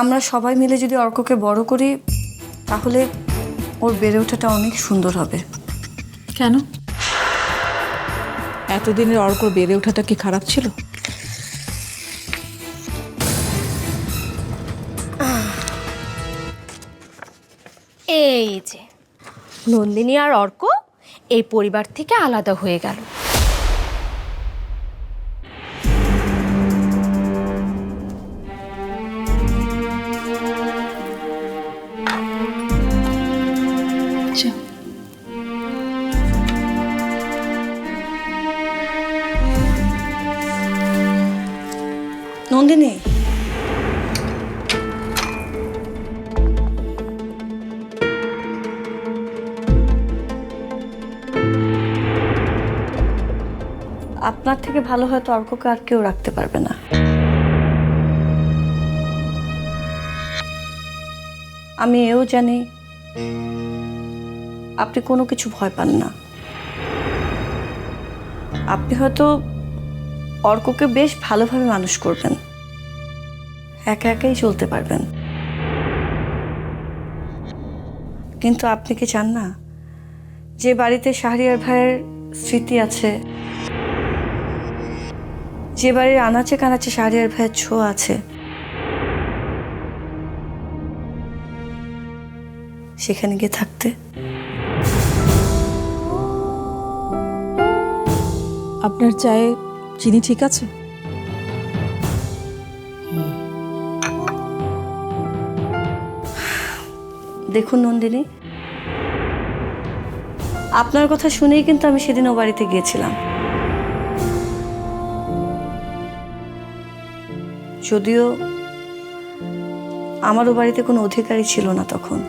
আমরা সবাই মিলে যদি অর্ককে বড় করি তাহলে ওর বেড়ে ওঠাটা অনেক সুন্দর হবে। কেন? এতদিনের অর্ক বেড়ে ওঠাটা কি খারাপ ছিল? এই যে নন্দিনী আর অর্ক এই পরিবার থেকে আলাদা হয়ে গেল। আপনার থেকে ভালো হয়তো অর্ককে আর কেউ রাখতে পারবে না। আমি এও জানি আপনি কোনো কিছু ভয় পান না। আপনি হয়তো অর্ককে বেশ ভালোভাবে মানুষ করবেন। একা একাই চলতে পারবেন। কিন্তু আপনি কি চান না? যে বাড়িতে শাহরিয়ার ভাইয়ের স্মৃতি আছে যে বাড়ির আনাচে কানাচে শাহরিয়ার ভাইয়ের ছোঁয়া আছে। সেখানে গিয়ে থাকতে। আপনার চায়ে চিনি ঠিক আছে? দেখুন নন্দিনী আপনার কথা শুনেই কিন্তু আমি সেদিন ও বাড়িতে গিয়েছিলাম। যদিও আমার ও বাড়িতে কোনো অধিকারই ছিল না তখন।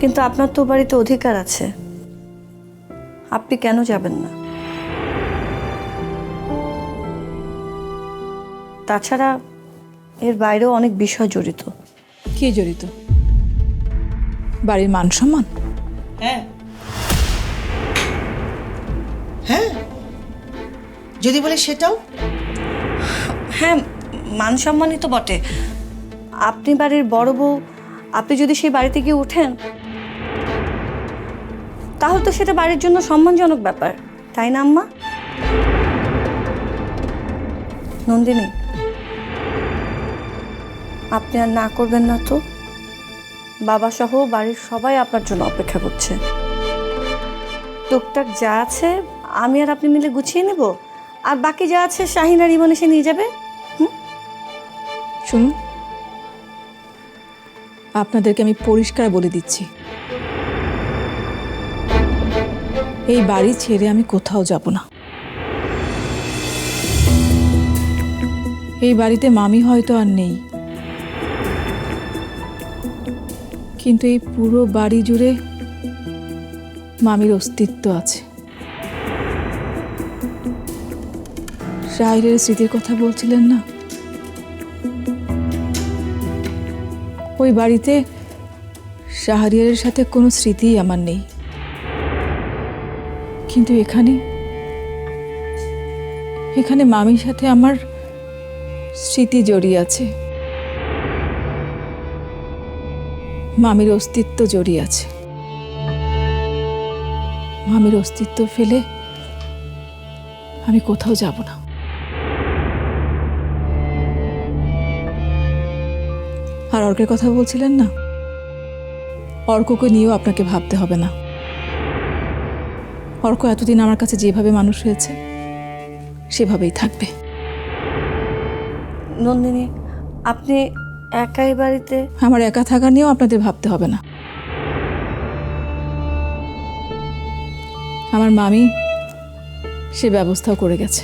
কিন্তু আপনার তো বাড়িতে অধিকার আছে। আপনি কেন যাবেন না? তাছাড়া এর বাইরেও অনেক বিষয় জড়িত। কে জড়িত? বাড়ির মান সম্মান? হ্যাঁ। হ্যাঁ। যদি বলে সেটাও? হ্যাঁ মান সম্মানই তো বটে। আপনি বাড়ির বড় বউ, আপনি যদি সেই বাড়িতে গিয়ে ওঠেন তাহলে তো সেটা বাড়ির জন্য সম্মানজনক ব্যাপার, তাই না আম্মা? নন্দিনী, আপনি আর না করবেন না তো। বাবা সহ বাড়ির সবাই আপনার জন্য অপেক্ষা করছে। টুকটাক যা আছে, আমি আর আপনি মিলে গুছিয়ে নেব। আর বাকি যা আছে, শাহিন আর ইমন এসে নিয়ে যাবে। শুনুন। আপনাদেরকে আমি পরিষ্কার বলে দিচ্ছি। এই বাড়ি ছেড়ে আমি কোথাও যাব না। এই বাড়িতে মামি হয়তো আর নেই। কিন্তু এই পুরো বাড়ি জুড়ে মামির অস্তিত্ব আছে। শাহিরের স্মৃতির কথা বলছিলেন না? ওই বাড়িতে শাহরিয়ারের সাথে কোনো স্মৃতিই আমার নেই। কিন্তু এখানে এখানে মামির সাথে আমার স্মৃতি জড়িয়ে আছে। মামির অস্তিত্ব জড়িয়ে আছে। মামির অস্তিত্ব ফেলে আমি কোথাও যাব না। আর অর্কের কথা বলছিলেন না? অর্ককে নিয়েও আপনাকে ভাবতে হবে না। অর্ক এতদিন আমার কাছে যেভাবে মানুষ হয়েছে সেভাবেই থাকবে। নন্দিনী আপনি একাই বাড়িতে? আমার একা থাকা নিয়েও আপনাদের ভাবতে হবে না। আমার মামি সে ব্যবস্থাও করে গেছে।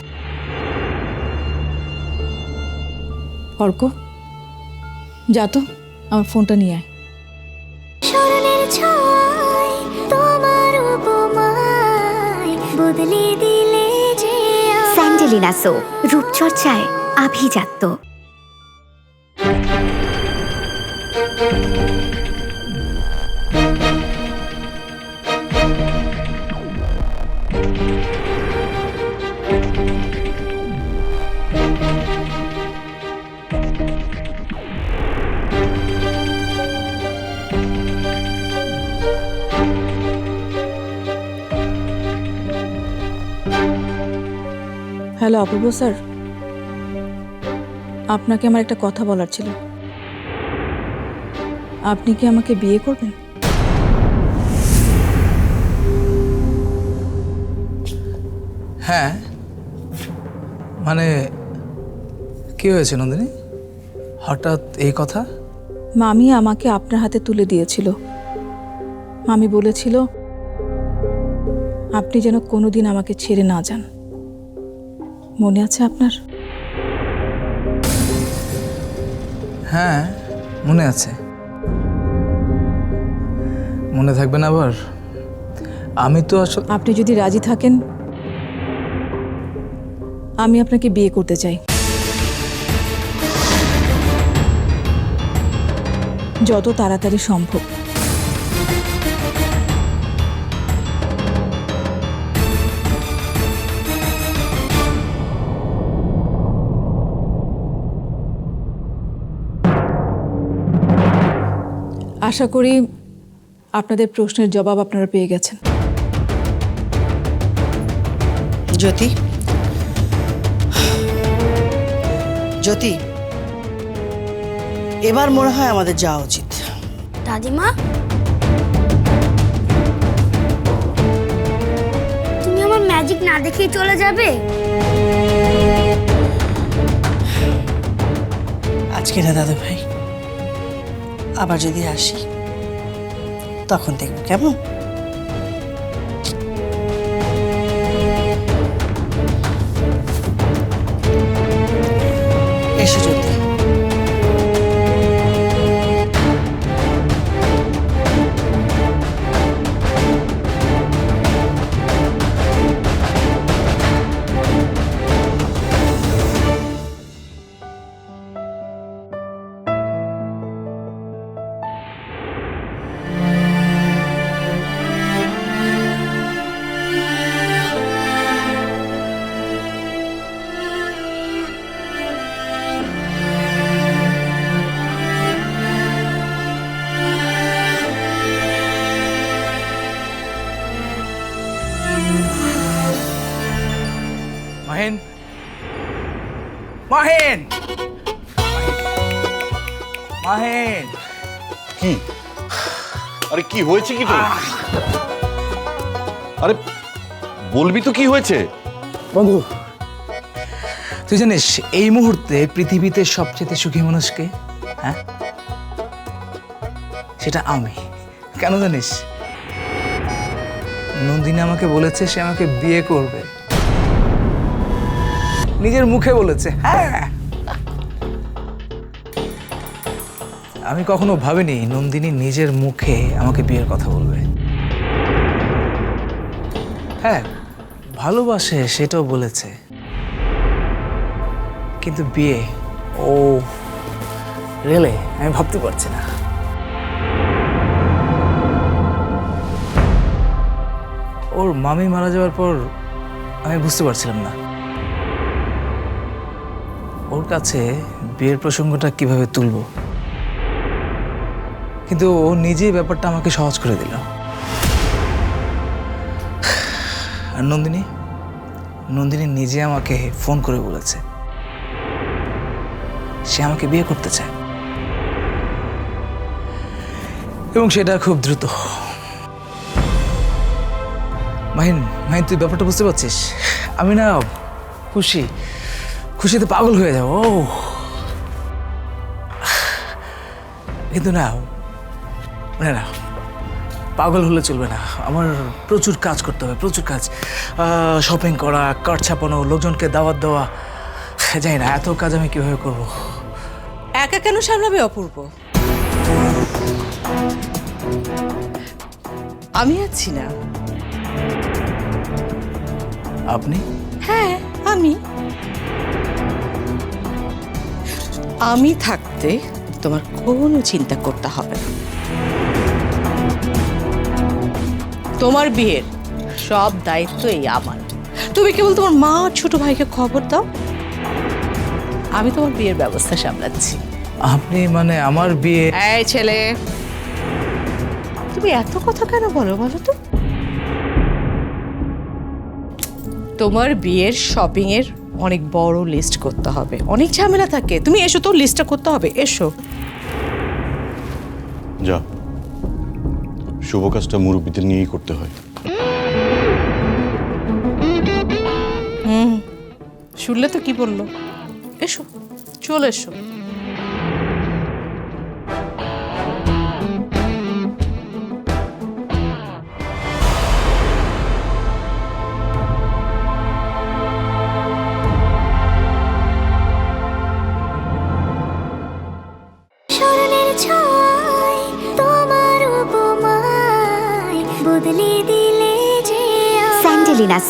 অর্ক? যা তো আমার ফোনটা নিয়ে আয়। স্মরণের ছয় তোমার উপমায় বদলে দিলে যে স্যান্ডেলিনা সো রূপচর্চায় আভিজাত্য। হ্যালো অপূর্ব স্যার আপনাকে আমার একটা কথা বলার ছিল। আপনি কি আমাকে বিয়ে করবেন? হ্যাঁ। মানে কি হয়েছে নন্দিনী? হঠাৎ এই কথা? মামি আমাকে আপনার হাতে তুলে দিয়েছিল। মামি বলেছিল আপনি যেন কোনোদিন আমাকে ছেড়ে না যান। মনে আছে আপনার? হ্যাঁ মনে আছে। মনে থাকবে না আবার? আমি তো আসলে আপনি যদি রাজি থাকেন আমি আপনাকে বিয়ে করতে চাই। যত তাড়াতাড়ি সম্ভব। আশা করি আপনাদের প্রশ্নের জবাব আপনারা পেয়ে গেছেন। জ্যোতি? জ্যোতি? এবার মনে হয় আমাদের যাওয়া উচিত। দাদিমা? তুমি আমার ম্যাজিক না দেখেই চলে যাবে? আজকে না দাদু ভাই আবার যদি আসি তখন দেখব কেমন। এসে জ্যোতি। মাহিন। মাহিন। কি? আরে কি হয়েছে কি তোর? আরে বলবি তো কি হয়েছে? বন্ধু তুই জানিস এই মুহূর্তে পৃথিবীতে সবচেয়ে সুখী মানুষকে হ্যাঁ? সেটা আমি। কেন জানিস? নন্দিনী আমাকে বলেছে সে আমাকে বিয়ে করবে। নিজের মুখে বলেছে হ্যাঁ। আমি কখনো ভাবিনি নন্দিনী নিজের মুখে আমাকে বিয়ের কথা বলবে। হ্যাঁ ভালোবাসে সেটাও বলেছে। কিন্তু বিয়ে, ও রেলে আমি ভাবতে পারছি না। ওর মামি মারা যাওয়ার পর আমি বুঝতে পারছিলাম না। ওর কাছে বিয়ের প্রসঙ্গটা কীভাবে তুলব? কিন্তু ও নিজেই ব্যাপারটা আমাকে সহজ করে দিল। আর নন্দিনী? নন্দিনী নিজে আমাকে ফোন করে বলেছে। সে আমাকে বিয়ে করতে চায়। এবং সেটা খুব দ্রুত। মাহিন মাহিন, তুই ব্যাপারটা বুঝতে পারছিস? আমি না খুশি। খুশিতে পাগল হয়ে যাব ও। কিন্তু না মানে না পাগল হলে চলবে না। আমার প্রচুর কাজ করতে হবে প্রচুর কাজ। শপিং করা কার্ড ছাপানো লোকজনকে দাওয়াত দেওয়া জানি না এত কাজ আমি কীভাবে করব? একা কেন সামলাবে অপূর্ব? আমি আছি না। আপনি? হ্যাঁ আমি। আমি থাকতে তোমার কোনো চিন্তা করতে হবে না। তোমার বিয়ের সব দায়িত্ব এই আমার। তুমি কেবল তোমার মা ছোট ভাইকে খবর দাও। আমি তোমার বিয়ের ব্যবস্থা সামলাচ্ছি। আপনি মানে আমার বিয়ে এই ছেলে। তুমি এত কথা কেন বলো বলো তো? তোমার বিয়ের শপিং এর অনেক বড় লিস্ট করতে হবে। অনেক ঝামেলা থাকে। তুমি এসো তো লিস্টটা করতে হবে। এসো। যা। শুভ কাজটা মুরব্বীদের নিয়েই করতে হয়। শুনলে তো কি বলল? এসো চলে এসো।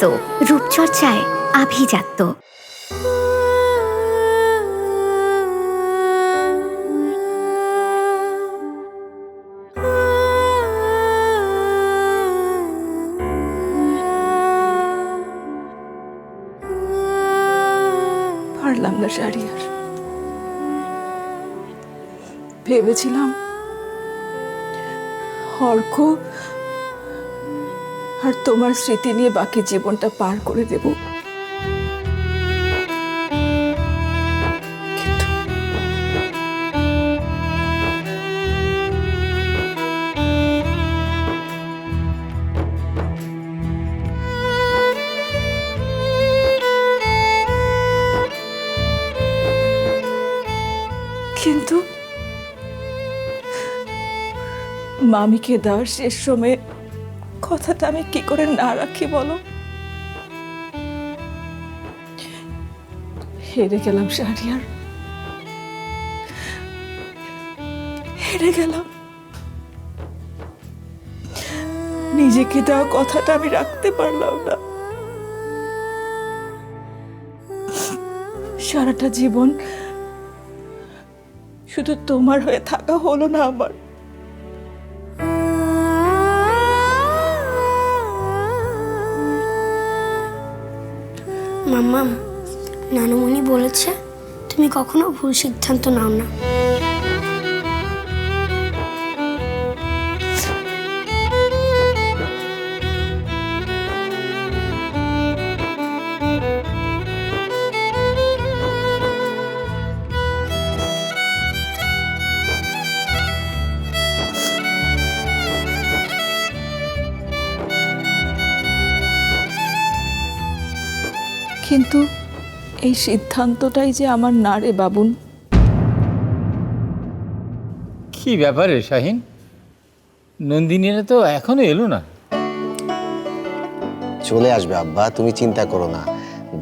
সো রূপচর্চায় আভিজাত্য। না শাড়িয়ার ভেবেছিলাম অর্ক আর তোমার স্মৃতি নিয়ে বাকি জীবনটা পার করে দেব। কিন্তু মামিকে দেওয়ার শেষ সময়ে কথাটা আমি কি করে না রাখি বলো? হেরে গেলাম শাহরিয়ার হেরে গেলাম। নিজেকে দেওয়া কথাটা আমি রাখতে পারলাম না। সারাটা জীবন শুধু তোমার হয়ে থাকা হলো না আমার। বলেছে তুমি কখনো ভুল সিদ্ধান্ত নাও না। এই সিদ্ধান্তটাই যে আমার না রে বাবুন। কি ব্যাপারে শাহিন? নন্দিনীরা তো এখনও এলো না। চলে আসবে আব্বা তুমি চিন্তা করো না।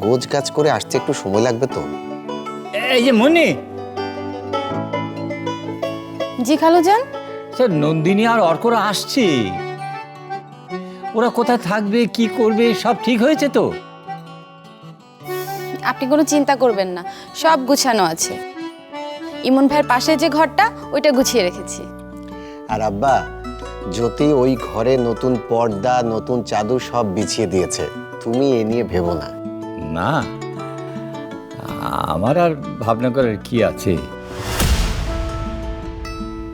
গোজ কাজ করে আসতে একটু সময় লাগবে তো। এই যে মনি জি খালুজান? স্যার নন্দিনী আর অর্করা আসছে। ওরা কোথায় থাকবে কি করবে সব ঠিক হয়েছে তো? আপনি কোনো চিন্তা করবেন না সব গুছানো আছে। ইমন ভাইয়ের পাশে যে ঘরটা ওইটা গুছিয়ে রেখেছি। আর আব্বা জ্যোতি ওই ঘরে নতুন পর্দা নতুন চাদর সব বিছিয়ে দিয়েছে। তুমি এ নিয়ে ভেবো না। না আমার আর ভাবনা করার কি আছে?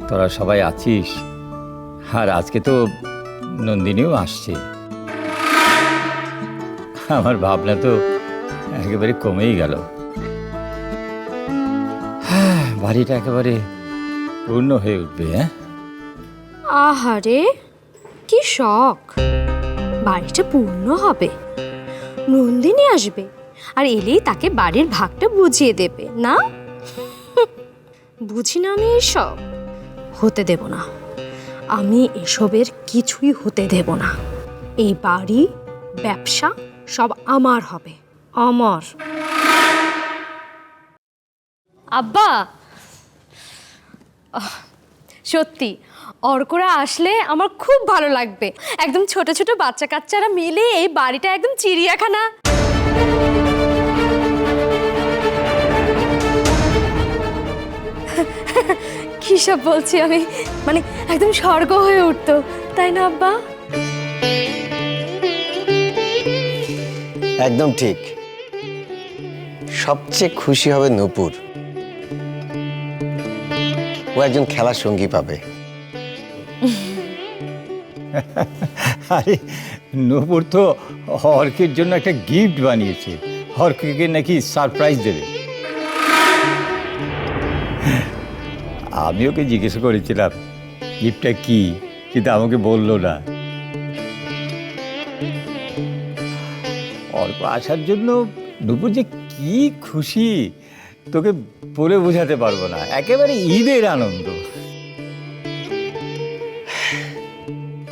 তোরা সবাই আছিস আর আজকে তো নন্দিনীও আসছে। আমার ভাবনা তো একেবারে কমেই গেল। হ্যাঁ বাড়িটা একেবারে পূর্ণ হয়ে উঠবে হ্যাঁ? আহারে, কি শখ। বাড়িটা পূর্ণ হবে। নন্দিনী আসবে আর এলেই তাকে বাড়ির ভাগটা বুঝিয়ে দেবে, না? বুঝি না আমি এসব? হতে দেব না। আমি এসবের কিছুই হতে দেব না। এই বাড়ি, ব্যবসা, সব আমার হবে। আমার আব্বা! সত্যি অর্করা আসলে আমার খুব ভালো লাগবে। একদম ছোট ছোট বাচ্চা কাচ্চারা মিলে এই বাড়িটা একদম চিড়িয়াখানা। কী সব বলছি আমি? মানে একদম স্বর্গ হয়ে উঠতো তাই না আব্বা? একদম ঠিক। সবচেয়ে খুশি হবে নূপুর। ও একজন খেলার সঙ্গী পাবে। আরে, নূপুর তো অর্কের জন্য একটা গিফট বানিয়েছে। অর্ককে নাকি সারপ্রাইজ দেবে। আমি ওকে জিজ্ঞেস করেছিলাম, গিফটটা কি? কিন্তু আমাকে বলল না। অল্প আসার জন্য দুপুর যে কি খুশি? তোকে বলে বোঝাতে পারব না। একেবারে ঈদের আনন্দ।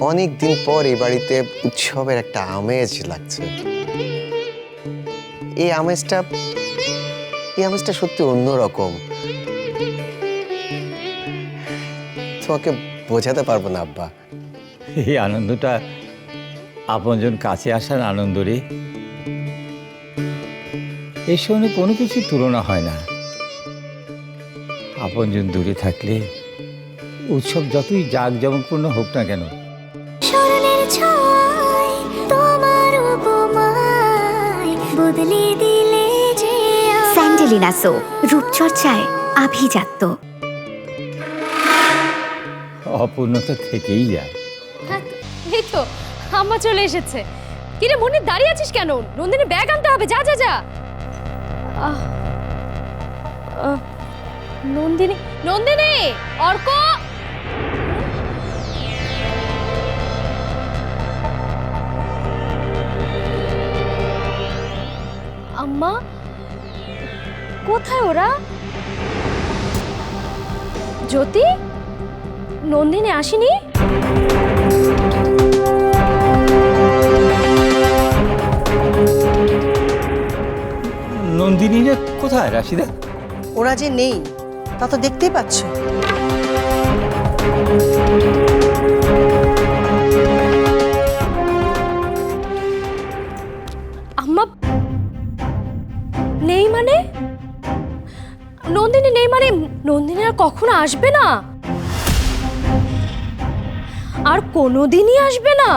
অনেক দিন পর এই বাড়িতে উৎসবের একটা আমেজ লাগছে। এই আমেজটা এই আমেজটা সত্যি অন্যরকম। তোমাকে বোঝাতে পারব না আব্বা। এই আনন্দটা আপনজন কাছে আসার আনন্দ রে। এর সঙ্গে কোনো কিছু তুলনা হয় না। আপনজন দূরে থাকলে উৎসব যতই জাঁকজমকপূর্ণ হোক না কেন। স্যান্ডেলিনা সো রূপচর্চায় আভিজাত্য। অপূর্ণতা থেকেই যায়। এই তো আম্মা চলে এসেছে। কিরে মনে দাঁড়িয়ে আছিস কেন? নন্দিনী ব্যাগ আনতে হবে যা যা যা। নন্দিনী নন্দিনী অর্ক! আম্মা কোথায় ওরা? জ্যোতি নন্দিনী আসেনি? নন্দিনীরা কোথায় রাশিদা? ওরা যে নেই তা তো দেখতেই পাচ্ছ। আম্মা নেই মানে? নন্দিনী নেই মানে নন্দিনী আর কখনো আসবে না? আর কোনোদিনই আসবে না?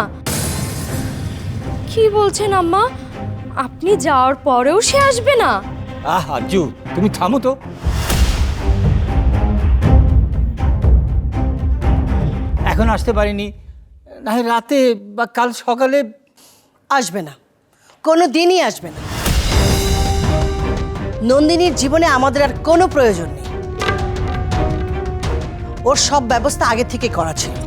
কি বলছেন আম্মা? আপনি যাওয়ার পরেও সে আসবে না? আহ আরজু তুমি থামো তো। এখন আসতে পারিনি। না রাতে বা কাল সকালে আসবে না। কোনো দিনই আসবে না। নন্দিনীর জীবনে আমাদের আর কোনো প্রয়োজন নেই। ওর সব ব্যবস্থা আগে থেকে করা ছিল।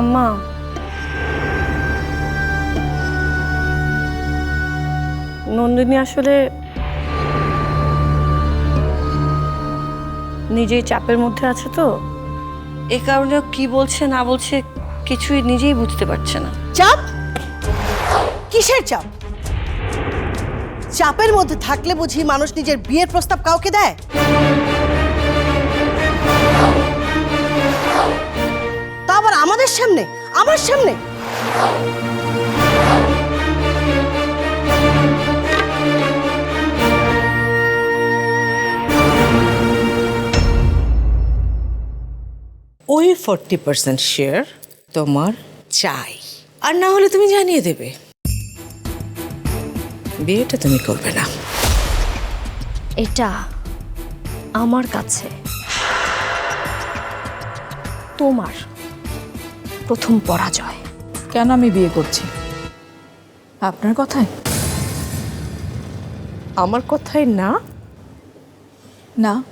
আম্মা। নন্দিনী আসলে নিজেই চাপের মধ্যে আছে তো। এ কারণে কি বলছে, না বলছে, কিছুই নিজেই বুঝতে পারছে না। চাপ? কিসের চাপ? চাপের মধ্যে থাকলে বুঝি মানুষ নিজের বিয়ের প্রস্তাব কাউকে দেয়? তা সামনে আমার সামনে। ওই ফর্টি পার্সেন্ট শেয়ার তোমার চাই। আর না হলে তুমি জানিয়ে দেবে। বিয়েটা তুমি করবে না। এটা আমার কাছে। তোমার। প্রথম পরাজয়। কেন আমি বিয়ে করছি? আপনার কথায়? আমার কথায় না? না।